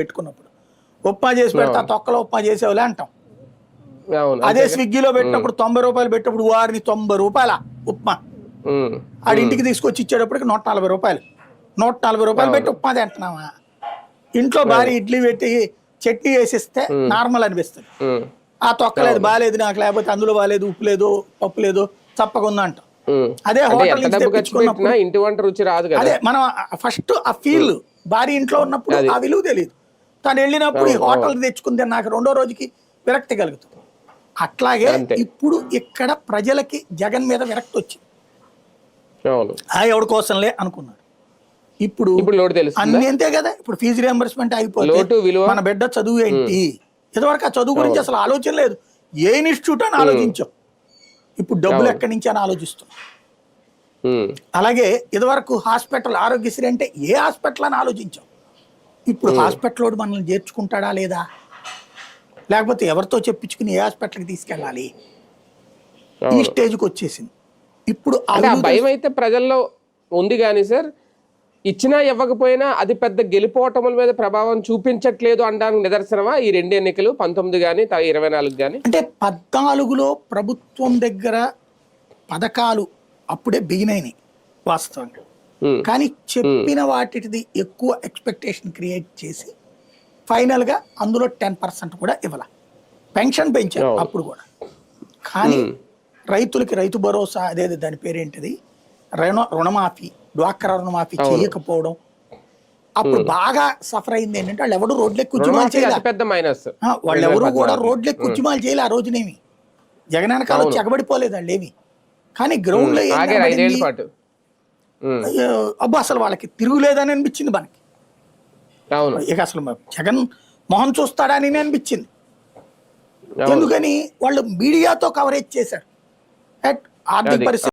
పెట్టుకున్నప్పుడు. ఉప్మా చేసి పెడతా తొక్కలో ఉప్మా చేసేవాళ్ళే అంటాం. అదే స్విగ్గీలో పెట్టినప్పుడు తొంభై రూపాయలు పెట్టినప్పుడు వారిని తొంభై రూపాయల ఉప్మా. ఆడి ఇంటికి తీసుకొచ్చి ఇచ్చేటప్పటికి నూట నలభై రూపాయలు. నూట నలభై రూపాయలు పెట్టి ఉప్మా తింటున్నావా? ఇంట్లో భారీ ఇడ్లీ పెట్టి చట్నీ వేసిస్తే నార్మల్ అనిపిస్తుంది. ఆ తొక్కలేదు బాగాలేదు నాకు లేకపోతే అందులో బాగాలేదు ఉప్పు లేదు పప్పు లేదు ఉందా అంటాం. అదే హోటల్ ఇంటి వంట రుచి రాదు అదే మనం ఫస్ట్ ఆ ఫీల్ భారీ ఇంట్లో ఉన్నప్పుడు ఆ విలువ తెలియదు తను వెళ్ళినప్పుడు ఈ హోటల్ తెచ్చుకుంది నాకు రెండో రోజుకి విరక్తి కలుగుతుంది. అట్లాగే. ఇప్పుడు ఇక్కడ ప్రజలకి జగన్ మీద విరక్తి వచ్చింది. ఎవడి కోసంలే అనుకున్నాడు. ఇప్పుడు అన్ని అంతే కదా. ఇప్పుడు ఫీజు రియంబర్స్మెంట్ అయిపోతే లోటు విలువ? మన బిడ్డ చదువు ఏంటి? ఇదివరకు ఆ చదువు గురించి అసలు ఆలోచన లేదు. ఏ ఇన్స్టిట్యూట్ అని ఆలోచించాం. ఇప్పుడు డబ్బులు ఎక్కడి నుంచి అని ఆలోచిస్తున్నాం. అలాగే ఇదివరకు హాస్పిటల్ ఆరోగ్యశ్రీ అంటే ఏ హాస్పిటల్ అని ఆలోచించాం? ఇప్పుడు హాస్పిటల్ వాడు మనల్ని చేర్చుకుంటాడా లేదా? లేకపోతే ఎవరితో చెప్పించుకుని ఏ హాస్పిటల్కి తీసుకెళ్ళాలి? ఈ. స్టేజ్కి వచ్చేసింది. ఇప్పుడు భయం అయితే ప్రజల్లో ఉంది కానీ సార్ ఇచ్చినా ఇవ్వకపోయినా అది పెద్ద గెలిపోవటముల మీద ప్రభావం చూపించట్లేదు అనడానికి నిదర్శనమా? ఈ రెండు ఎన్నికలు పంతొమ్మిది కానీ ఇరవై నాలుగు కానీ అంటే పద్నాలుగులో ప్రభుత్వం దగ్గర పథకాలు అప్పుడే బిగిన్ అయినాయి వాస్తవంగా. కానీ చెప్పిన వాటిది ఎక్కువ ఎక్స్పెక్టేషన్ క్రియేట్ చేసి ఫైనల్గా అందులో టెన్ పర్సెంట్ కూడా ఇవ్వాల. పెన్షన్ పెంచారు. అప్పుడు కూడా. కానీ రైతులకి రైతు భరోసా అదేది దాని పేరేంటిది? రుణ రుణమాఫీ డ్వాక్రా రుణమాఫీ చేయకపోవడం. అప్పుడు బాగా సఫర్ అయింది ఏంటంటే వాళ్ళు ఎవడు రోడ్లెక్కి ఉద్యమాలు రుణమాఫీ చేయలే. అతి పెద్ద మైనస్ ఆ, వాళ్ళు ఎవరు కూడా రోడ్లెక్కి ఉద్యమాలు చేయలే ఆ రోజునేమి. జగన్ వెనకాల వచ్చి ఎగబడిపోలేదు వాళ్ళు ఏమి కానీ గ్రౌండ్లో అబ్బా అసలు వాళ్ళకి తిరుగులేదని అనిపించింది మనకి. అవును. ఇక అసలు జగన్ మొహం చూస్తాడని అనిపించింది. ఎందుకని? వాళ్ళు మీడియాతో కవరేజ్ చేశారు. అట్ ఆర్థిక. పరిస్థితి